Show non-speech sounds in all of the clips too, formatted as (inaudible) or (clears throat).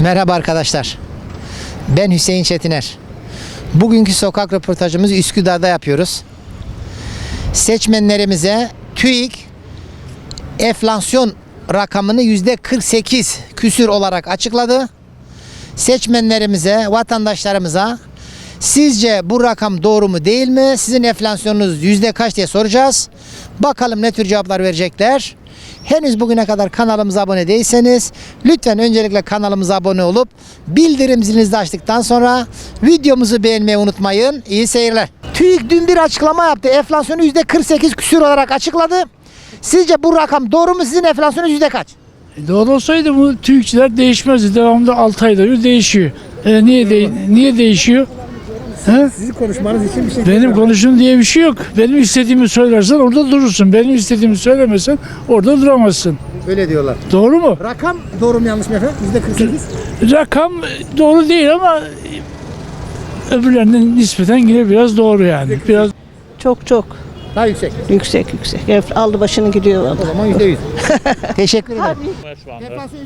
Merhaba arkadaşlar. Ben Hüseyin Çetiner. Bugünkü sokak röportajımızı Üsküdar'da yapıyoruz. Seçmenlerimize TÜİK enflasyon rakamını yüzde 48 küsür olarak açıkladı. Seçmenlerimize, vatandaşlarımıza sizce bu rakam doğru mu değil mi? Sizin enflasyonunuz yüzde kaç diye soracağız. Bakalım ne tür cevaplar verecekler. Henüz bugüne kadar kanalımıza abone değilseniz lütfen öncelikle kanalımıza abone olup bildirim zilinizi açtıktan sonra videomuzu beğenmeyi unutmayın. İyi seyirler. TÜİK dün bir açıklama yaptı. Enflasyonu yüzde 48 küsür olarak açıkladı. Sizce bu rakam doğru mu? Sizin enflasyonunuz yüzde kaç? E, Doğru olsaydı bu TÜİKçiler değişmezdi. Devamlı 6 ayda bir değişiyor. E, niye de, niye değişiyor? He? Sizin konuşmanız için bir şey Benim konuşum diye bir şey yok. Benim istediğimi söylersen orada durursun. Benim istediğimi söylemesen orada duramazsın. Böyle diyorlar. Doğru mu? Rakam doğru mu yanlış mı efendim? Yüzde 48. Rakam doğru değil ama öbürlerinin nispeten yine biraz doğru yani. Biraz Çok çok Daha yüksek. yüksek yüksek. Ev aldı başını gidiyor O valla. zaman yüzde yüz. (laughs) Teşekkür ederim.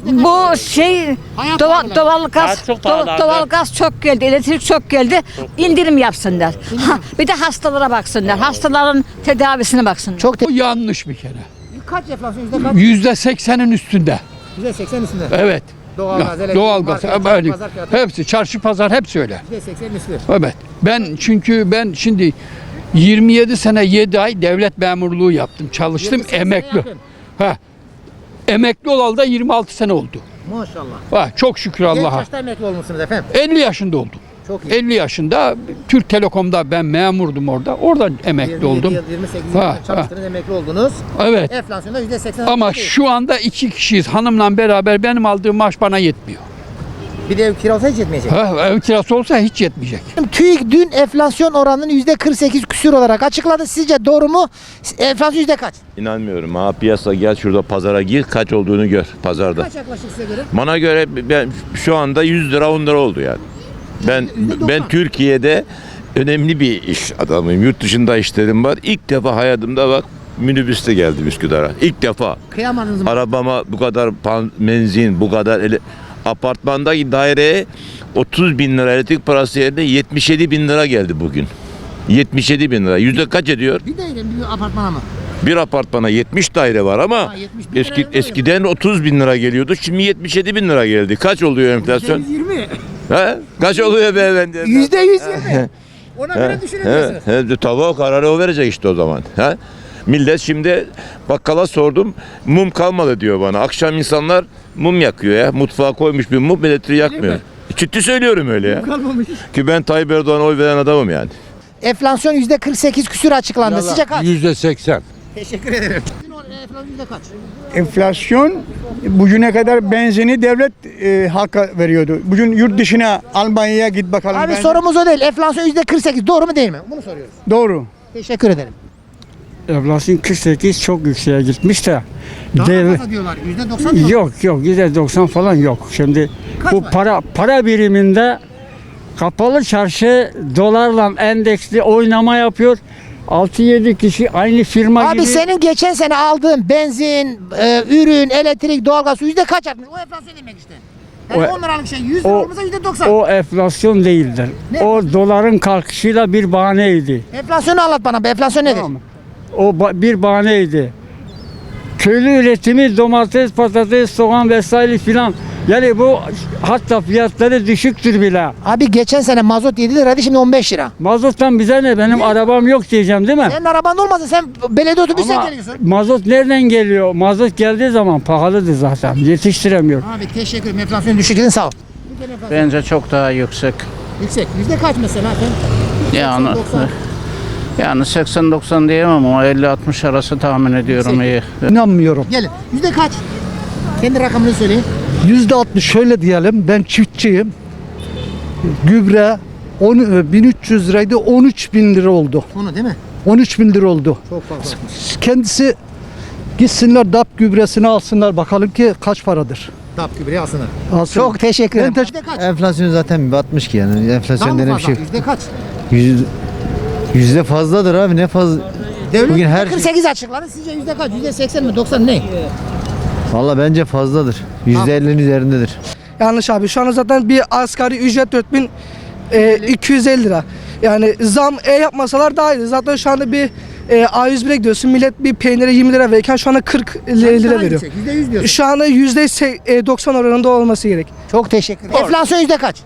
Bu şey Hayat doğal, pahalı. doğal gaz çok pahalı doğal, abi. doğal gaz çok geldi, elektrik çok geldi. İndirim yapsınlar. Ha, bir de hastalara baksınlar. Hastaların tedavisine baksınlar. Çok te- Bu yanlış bir kere. kaç enflasyon yüzde kaç? Yüzde seksenin üstünde. Yüzde 80 üstünde. Evet. Doğalgaz, elektrik, Doğalgaz, market, böyle. pazar fiyatı. Hepsi, çarşı pazar hepsi öyle. Yüzde 80 üstü. Evet. Ben çünkü ben şimdi 27 sene 7 ay devlet memurluğu yaptım. Çalıştım 28 sene emekli. Ha. Emekli olalı da 26 sene oldu. Maşallah. Ha, çok şükür Genç Allah'a. yaşta emekli olmuşsunuz efendim. 50 yaşında oldum. Çok iyi. 50 yaşında Türk Telekom'da ben memurdum orada. Oradan emekli 27 oldum. yıl, 28 yıl Ha, çalıştınız, emekli oldunuz. Evet. Enflasyonda yüzde 80. Ama şu anda iki kişiyiz. Hanımla beraber benim aldığım maaş bana yetmiyor. Bir de ev kirası hiç yetmeyecek. Ha, ev kirası olsa hiç yetmeyecek. TÜİK dün enflasyon oranını yüzde 48 küsür olarak açıkladı. Sizce doğru mu? Enflasyon yüzde kaç? İnanmıyorum ha piyasa gel şurada pazara gir kaç olduğunu gör pazarda. Kaç yaklaşık size göre? Bana göre ben şu anda 100 lira 10 lira oldu yani. Ben ben Türkiye'de önemli bir iş adamıyım. Yurt dışında işlerim var. İlk defa hayatımda bak minibüste geldim Üsküdar'a. İlk defa. Kıyamadınız mı? Arabama bu kadar pan, benzin, bu kadar ele, apartmandaki daireye 30 bin lira elektrik parası yerine 77 bin lira geldi bugün. 77 bin lira. Yüzde kaç ediyor? Bir daire bir apartmana mı? Bir apartmana 70 daire var ama Ha, 70 bin eski liraya ne eskiden 30 bin lira geliyordu. Şimdi 77 bin lira geldi. Kaç oluyor enflasyon? 120. He? Kaç oluyor beyefendi? Yüzde 120. (laughs) Ona göre He, düşünemiyorsunuz. he, tabii o kararı o verecek işte o zaman. He? Millet şimdi bakkala sordum mum kalmadı diyor bana. Akşam insanlar mum yakıyor ya. Mutfağa koymuş bir mum elektriği yakmıyor. Ciddi söylüyorum öyle ya. Kalmamış. Ki ben Tayyip Erdoğan'a oy veren adamım yani. Enflasyon yüzde 48 küsür açıklandı. Sizce kaç? Yüzde seksen. Teşekkür ederim. Enflasyon yüzde kaç? Enflasyon bugüne kadar benzini devlet e, halka veriyordu. Bugün yurt dışına Almanya'ya git bakalım. Abi benzin- sorumuz o değil. Enflasyon yüzde 48 doğru mu değil mi? Bunu soruyoruz. Doğru. Teşekkür ederim. Enflasyon 48 çok yükseğe gitmiş de dev- fazla diyorlar. Yüzde 90 yok yok %90 falan yok. Şimdi Kaç bu var? para para biriminde kapalı çarşı dolarla endeksli oynama yapıyor. 6-7 kişi aynı firma Abi gibi. senin geçen sene aldığın benzin, e, ürün, elektrik, doğalgaz yüzde kaç artmış? O enflasyon demek işte. Yani O- 10 liralık şey 100 lira olmasa yüzde 90. O enflasyon değildir. Ne? O doların kalkışıyla bir bahaneydi. Enflasyonu anlat bana. be. Enflasyon nedir? Tamam? O bir bahaneydi. Köylü üretimi domates, patates, soğan vesaire filan. Yani bu hatta fiyatları düşüktür bile. Abi geçen sene mazot 7 liraydı şimdi 15 lira. Mazottan bize ne? Benim arabam yok diyeceğim değil mi? Senin araban olmasa sen belediye otobüsle Ama geliyorsun. mazot nereden geliyor? Mazot geldiği zaman pahalıdır zaten. Yetiştiremiyor. Abi teşekkür ederim. Enflasyon düşük sağ ol. Bence çok daha yüksek. Yüksek. Yüzde kaç mesela? Yani 90. yani 80-90 diyemem ama 50-60 arası tahmin ediyorum iyi. İnanmıyorum. Gelin. Yüzde kaç? Kendi rakamını söyleyin. Yüzde altmış şöyle diyelim ben çiftçiyim. Gübre 10, e, 1300 liraydı 13 bin lira oldu. Onu değil mi? 13 bin lira oldu. Çok fazla. Kendisi gitsinler DAP gübresini alsınlar bakalım ki kaç paradır. Tap gübreyi alsınlar. Alsın. Çok teşekkür ederim. Ben Yüzde kaç? Enflasyon zaten batmış ki yani. Daha Enflasyon mı denen bir fazla? şey. Yüzde kaç? Yüz, yüzde fazladır abi ne fazla. Devlet Bugün her- 48 açıkladı. Sizce yüzde kaç? Yüzde 80 mi? 90 ne? Valla bence fazladır. Yüzde ellinin üzerindedir. Yanlış abi. Şu anda zaten bir asgari ücret 4000 e, 250 lira. Yani zam e yapmasalar daha iyi. Zaten şu anda bir e, A101'e gidiyorsun. Millet bir peynire 20 lira verirken şu anda 40 lira veriyor. %100 diyorsun. Şu anda %90 oranında olması gerek. Çok teşekkür ederim. Enflasyon yüzde kaç?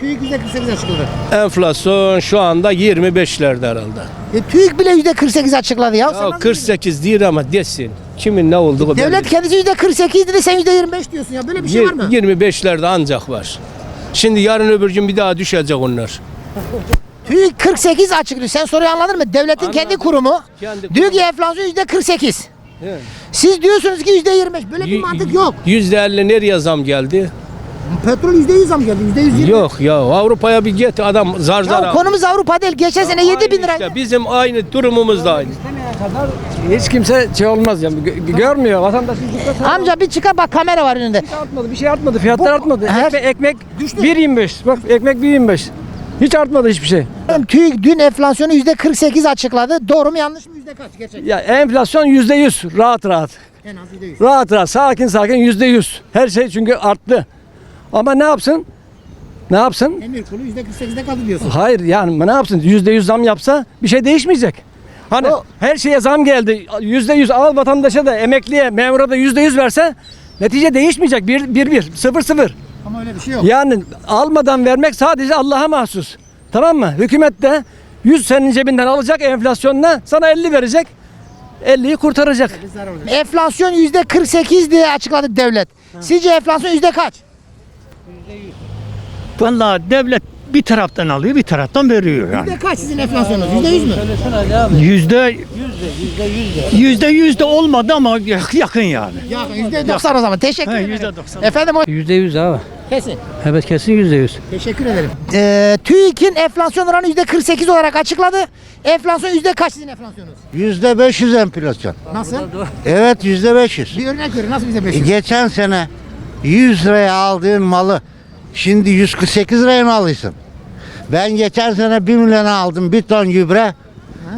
TÜİK yüzde 48 açıkladı. Enflasyon şu anda 25'lerde herhalde. E, TÜİK bile yüzde 48 açıkladı ya. Sen Ya nasıl 48 değil ama desin. Kimin ne olduğu belli. Devlet kendisi yüzde 48 dedi sen yüzde 25 diyorsun ya. Böyle bir şey var mı? 25'lerde ancak var. Şimdi yarın öbür gün bir daha düşecek onlar. TÜİK 48 açıklıyor. Sen soruyu anladın mı? Devletin kendi kurumu Kendi diyor ki enflasyon yüzde 48. Evet. Siz diyorsunuz ki yüzde 25. Böyle bir mantık yok. %50 nereye zam geldi? Petrol yüzde 100 zam geldi. Yüzde 120. Yok ya Avrupa'ya bir git adam zar zar Ya konumuz Avrupa değil. Geçen sene 7 bin lira. İşte bizim aynı durumumuz da aynı. Hiç kimse şey olmaz yani görmüyor vatandaş Amca bir çıkar bak kamera var önünde. artmadı bir şey artmadı fiyatlar artmadı. Her- Ekmek, ekmek Düştü. 1.25 bak ekmek 1.25 hiç artmadı hiçbir şey. TÜİK dün enflasyonu yüzde 48 açıkladı. Doğru mu yanlış mı? Yüzde kaç? Gerçekten. Ya enflasyon %100 rahat rahat. En az yüzde 100. Rahat rahat sakin sakin %100. Her şey çünkü arttı. Ama ne yapsın? Ne yapsın? Emir kulu yüzde 48'de kaldı diyorsun. Hayır yani ne yapsın? Yüzde yüz zam yapsa bir şey değişmeyecek. Hani O- her şeye zam geldi. Yüzde yüz al vatandaşa da emekliye, memura da yüzde yüz verse netice değişmeyecek. Bir, bir, bir, sıfır, sıfır. Ama öyle bir şey yok. Yani almadan vermek sadece Allah'a mahsus. Tamam mı? Hükümet de 100 senin cebinden alacak enflasyonla sana 50 verecek. 50'yi kurtaracak. Enflasyon yüzde 48 diye açıkladı devlet. Sizce enflasyon yüzde kaç? Vallahi devlet bir taraftan alıyor bir taraftan veriyor yani. Yüzde kaç sizin enflasyonunuz? Yüzde 100 mü? Yüzde yüzde yüzde olmadı ama yakın yani. Ya yüzde 90 o zaman. Teşekkür ederim. yüzde doksan. Efendim o Yüzde yüz abi. kesin. Evet kesin yüzde yüz. Teşekkür ederim. Ee, TÜİK'in enflasyon oranı yüzde 48 olarak açıkladı. Enflasyon yüzde kaç sizin enflasyonunuz? Yüzde 500 enflasyon. Nasıl? Evet yüzde 500. Bir örnek verin. Nasıl yüzde 500? Geçen sene 100 liraya aldığın malı şimdi 148 liraya mı alıyorsun? Ben geçen sene 1 milyona aldım bir ton gübre.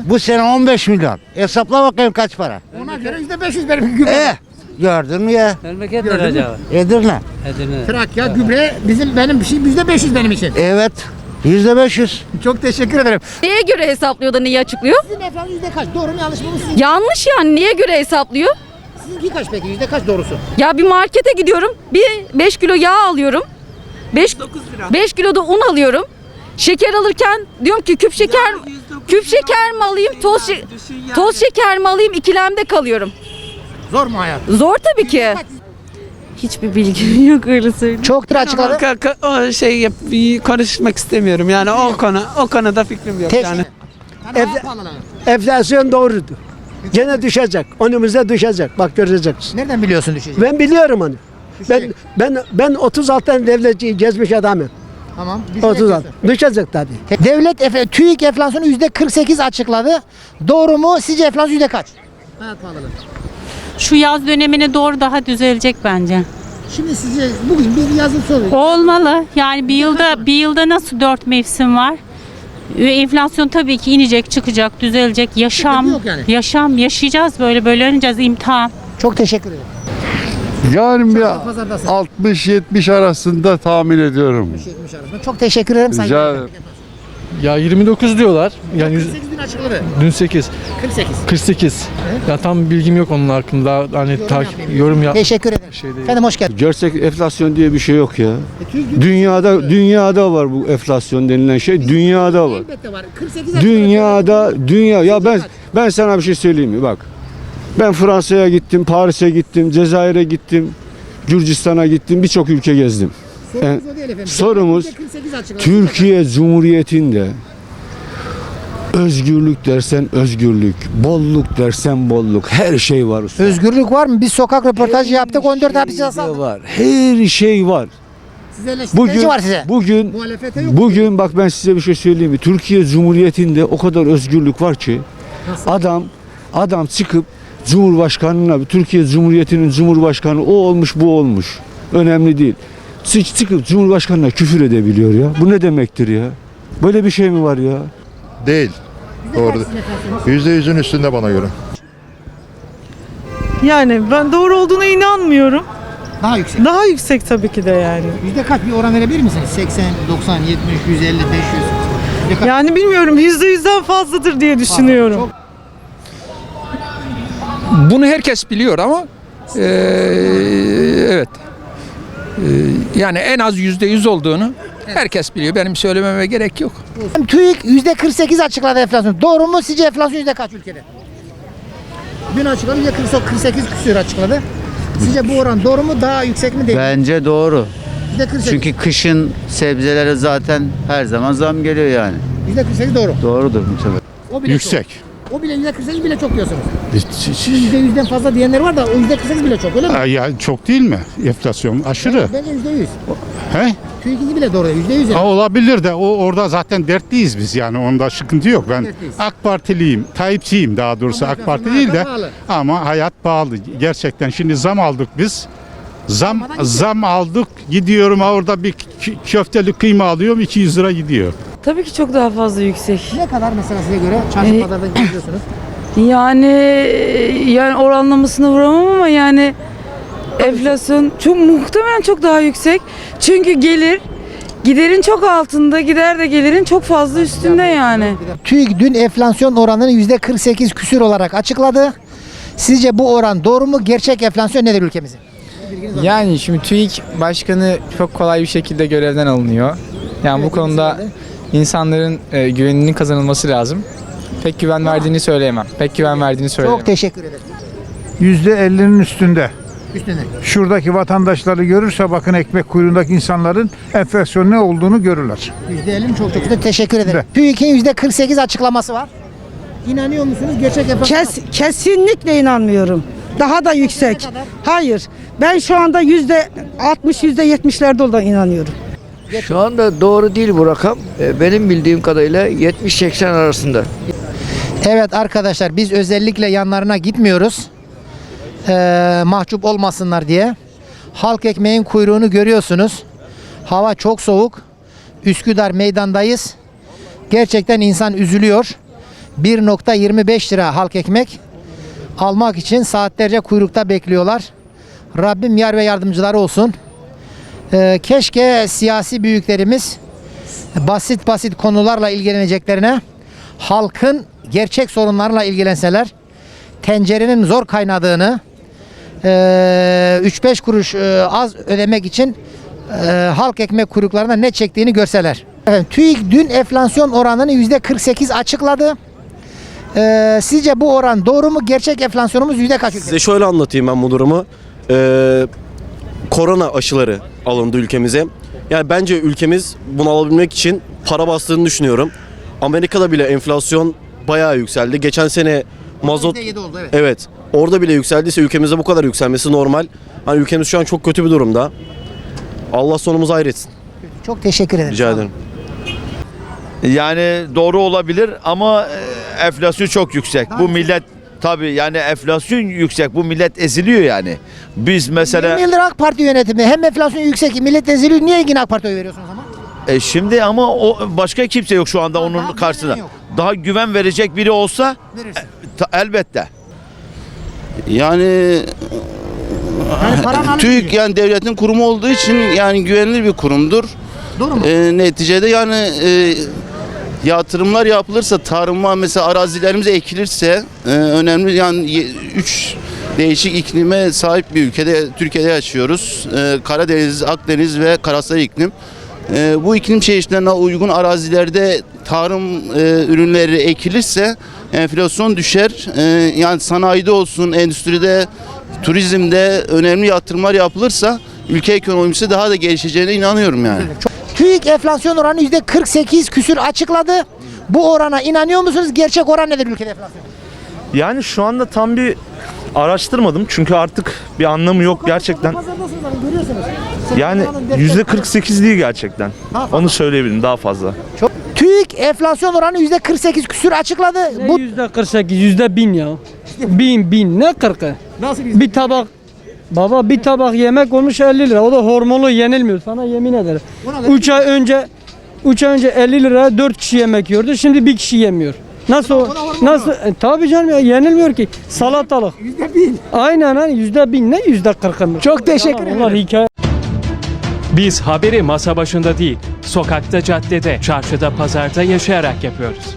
Bu sene 15 milyon. Hesapla bakayım kaç para. Ona göre yüzde 500 benim gübre. Eh gördün mü ya? Memleket Gördün mü? Edirne. Trakya gübre bizim benim bir şey yüzde 500 benim için. Evet yüzde 500. Çok teşekkür ederim. Neye göre hesaplıyor da neyi açıklıyor? Sizin enflasyon yüzde kaç? Doğru mu yanlış mı? Sizin, Yanlış yani neye göre hesaplıyor? Sizinki kaç peki? Yüzde kaç doğrusu? Ya bir markete gidiyorum. Bir 5 kilo yağ alıyorum. 5 5 kilo da un alıyorum. Şeker alırken diyorum ki küp şeker küp şeker mi alayım, toz şe- toz şeker mi alayım ikilemde kalıyorum. Zor mu hayat? Zor tabii ki. Hiçbir bilgim (laughs) yok öyle söyleyeyim. Çoktur açıkladı. O şey konuşmak istemiyorum yani o konu o konuda fikrim yok Teşekkür. Yani pahalılığı. Enflasyon doğrudur. Gene düşecek. Önümüzde düşecek. Bak göreceksin. Nereden biliyorsun düşeceğini? Ben biliyorum onu. Ben ben ben 36 tane devletçi gezmiş adamım. Tamam. düşecek diyorsun. Düşecek tabii. Devlet efe, TÜİK enflasyonu yüzde 48 açıkladı. Doğru mu? Sizce enflasyon yüzde kaç? Hayat pahalılığı. Şu yaz dönemine doğru daha düzelecek bence. Şimdi sizce bugün bir yazın soruyor. Olmalı. Yani bir yılda bir yılda nasıl dört mevsim var? Ve Enflasyon tabii ki inecek, çıkacak, düzelecek. Yaşam, yok yani. yaşam yaşayacağız böyle böyle öleceğiz imtihan. Çok teşekkür ederim. Yani bir Pazardasın. 60-70 arasında tahmin ediyorum. 70 arasında. Çok teşekkür ederim. Rica Saygılar. ederim. Ya 29 diyorlar. Yani 48 dün açıkladı. dün 8. 48. 48. Ya tam bilgim yok onun hakkında. Hani yapayım. yorum yap. Teşekkür ederim. Şey değil. Efendim hoş geldin. Gerçek enflasyon diye bir şey yok ya. E, Dünyada dünyada var bu enflasyon denilen şey. Dünyada var. elbette var. 48 açıkladı. Dünyada dünya ya ben ben sana bir şey söyleyeyim mi bak. Ben Fransa'ya gittim, Paris'e gittim, Cezayir'e gittim, Gürcistan'a gittim, birçok ülke gezdim. Sorumuz o değil efendim. sorumuz Devlet 48 açıkladı. Türkiye Cumhuriyeti'nde özgürlük dersen özgürlük, bolluk dersen bolluk, her şey var. usta. Özgürlük var mı? Biz sokak röportajı yaptık. 14 hapis Her cezası şey aldık. var. Her şey var. Bugün var size. bugün Muhalefete yok. Bugün bak ben size bir şey söyleyeyim mi? Türkiye Cumhuriyeti'nde o kadar özgürlük var ki adam adam çıkıp Cumhurbaşkanına Türkiye Cumhuriyeti'nin Cumhurbaşkanı o olmuş bu olmuş. Önemli değil. Çık- Çıkıp Cumhurbaşkanına küfür edebiliyor ya. Bu ne demektir ya? Böyle bir şey mi var ya? Değil. Doğru. Yüzde yüzün üstünde bana göre. Yani ben doğru olduğuna inanmıyorum. Daha yüksek. Daha yüksek tabii ki de yani. Yüzde kaç bir oran verebilir misiniz? 80, 90, 70, 150, 500. Yüzde? Yani bilmiyorum yüzde yüzden fazladır diye düşünüyorum. Çok Bunu herkes biliyor ama eee, evet. Eee, yani en az yüzde yüz olduğunu herkes biliyor. Benim söylememe gerek yok. TÜİK yüzde 48 açıkladı enflasyon. Doğru mu? Sizce enflasyon yüzde kaç ülkede? Dün açıkladı yüzde 48 küsür açıkladı. Sizce bu oran doğru mu? Daha yüksek mi değil mi? Bence doğru. Yüzde 48. Çünkü kışın sebzelere zaten her zaman zam geliyor yani. Yüzde 48 doğru. Doğrudur muhtemelen. O bile Yüksek. O bile yüzde 48 bile çok diyorsunuz. Yüzde yüzden fazla diyenler var da o yüzde 48 bile çok öyle mi? Ya çok değil mi? Enflasyon aşırı. Bence yüzde yüz. He? TÜİK'inki bile doğru. Yüzde yüz. Ha, olabilir de o orada zaten dertliyiz biz yani onda sıkıntı yok. Ben Dertliyiz. AK Partiliyim, Tayyipçiyim daha doğrusu Ama AK Parti değil de pahalı. ama hayat pahalı. Gerçekten şimdi zam aldık biz. Zam zam aldık. Gidiyorum orada bir kö- köfteli kıyma alıyorum 200 lira gidiyor. Tabii ki çok daha fazla yüksek. Ne kadar mesela size göre çarşı Ee, pazarda gidiyorsunuz? (clears throat) Yani yani oranlamasını vuramam ama yani enflasyon çok muhtemelen çok daha yüksek. Çünkü gelir giderin çok altında, gider de gelirin çok fazla üstünde yani. TÜİK dün enflasyon oranını yüzde 48 küsür olarak açıkladı. Sizce bu oran doğru mu? Gerçek enflasyon nedir ülkemizin? Yani şimdi TÜİK başkanı çok kolay bir şekilde görevden alınıyor. Yani bu konuda insanların e, güveninin kazanılması lazım. Pek güven verdiğini söyleyemem. Pek güven verdiğini söyleyemem. Çok teşekkür ederim. %50'nin üstünde. Üstüne. Şuradaki vatandaşları görürse bakın ekmek kuyruğundaki insanların enflasyon ne olduğunu görürler. Yüzde 50 çok çok da teşekkür ederim. TÜİK'in yüzde 48 açıklaması var. İnanıyor musunuz? Gerçek enflasyon. Kes, kesinlikle inanmıyorum. Daha da yüksek. Hayır. Ben şu anda yüzde 60 yüzde 70'lerde olan inanıyorum. Şu anda doğru değil bu rakam. E, Benim bildiğim kadarıyla 70-80 arasında. Evet arkadaşlar biz özellikle yanlarına gitmiyoruz. Ee, mahcup olmasınlar diye. Halk ekmeğin kuyruğunu görüyorsunuz. Hava çok soğuk. Üsküdar meydandayız. Gerçekten insan üzülüyor. 1.25 lira halk ekmek almak için saatlerce kuyrukta bekliyorlar. Rabbim yar ve yardımcıları olsun. Ee, keşke siyasi büyüklerimiz basit basit konularla ilgileneceklerine halkın gerçek sorunlarla ilgilenseler tencerenin zor kaynadığını eee, 3-5 kuruş eee, az ödemek için eee, halk ekmek kuyruklarına ne çektiğini görseler. Efendim, TÜİK dün enflasyon oranını %48 açıkladı. Sizce bu oran doğru mu? Gerçek enflasyonumuz yüzde kaç? Size şöyle anlatayım ben bu durumu. Korona aşıları alındı ülkemize. Yani bence ülkemiz bunu alabilmek için para bastığını düşünüyorum. Amerika'da bile enflasyon bayağı yükseldi. Geçen sene mazot %7 oldu evet. evet orada bile yükseldiyse ülkemizde bu kadar yükselmesi normal. Hani ülkemiz şu an çok kötü bir durumda. Allah sonumuzu hayretsin. Çok teşekkür ederim. Rica ederim. Yani doğru olabilir ama e, enflasyon çok yüksek. Bu millet tabii yani enflasyon yüksek. Bu millet eziliyor yani. Biz mesela 20 yıldır AK Parti yönetimi hem enflasyon yüksek millet eziliyor. Niye yine AK Parti'ye oy veriyorsunuz o zaman? e, şimdi ama o başka kimse yok şu anda onun daha karşısında. güvenen yok. Daha güven verecek biri olsa Verirsin. ta- elbette. Yani Yani (laughs) paran. TÜİK yani devletin kurumu olduğu için yani güvenilir bir kurumdur. Doğru mu? Ee, neticede yani e, yatırımlar yapılırsa tarıma mesela arazilerimiz ekilirse e, önemli yani 3 değişik iklime sahip bir ülkede Türkiye'de yaşıyoruz. E, Karadeniz, Akdeniz ve karasal iklim. E, bu iklim çeşitlerine uygun arazilerde tarım e, ürünleri ekilirse enflasyon düşer. E, yani sanayide olsun, endüstride, turizmde önemli yatırımlar yapılırsa ülke ekonomisi daha da gelişeceğine inanıyorum yani. TÜİK enflasyon oranı yüzde 48 küsür açıkladı. Bu orana inanıyor musunuz? Gerçek oran nedir ülkede enflasyon? Yani şu anda tam bir araştırmadım çünkü artık bir anlamı yok gerçekten. Pazardasınız hani görüyorsunuz. Yani yüzde 48 değil gerçekten. Onu söyleyebilirim daha fazla. Çok. TÜİK enflasyon oranı yüzde 48 küsür açıkladı. Bu Yüzde 48, yüzde bin ya. Bin, bin. Ne kırkı? nasıl bir Bir tabak Baba bir tabak yemek olmuş 50 lira. O da hormonlu yenilmiyor. Sana yemin ederim. Ona da- 3 ay önce 3 ay önce 50 lira 4 kişi yemek yiyordu. Şimdi bir kişi yemiyor. Nasıl? Nasıl? E, tabii canım ya yenilmiyor ki. Salatalık. Yüzde bin. Aynen hani yüzde bin ne yüzde kırkın. Çok teşekkür ederim. hikaye. Biz haberi masa başında değil, sokakta, caddede, çarşıda, pazarda yaşayarak yapıyoruz.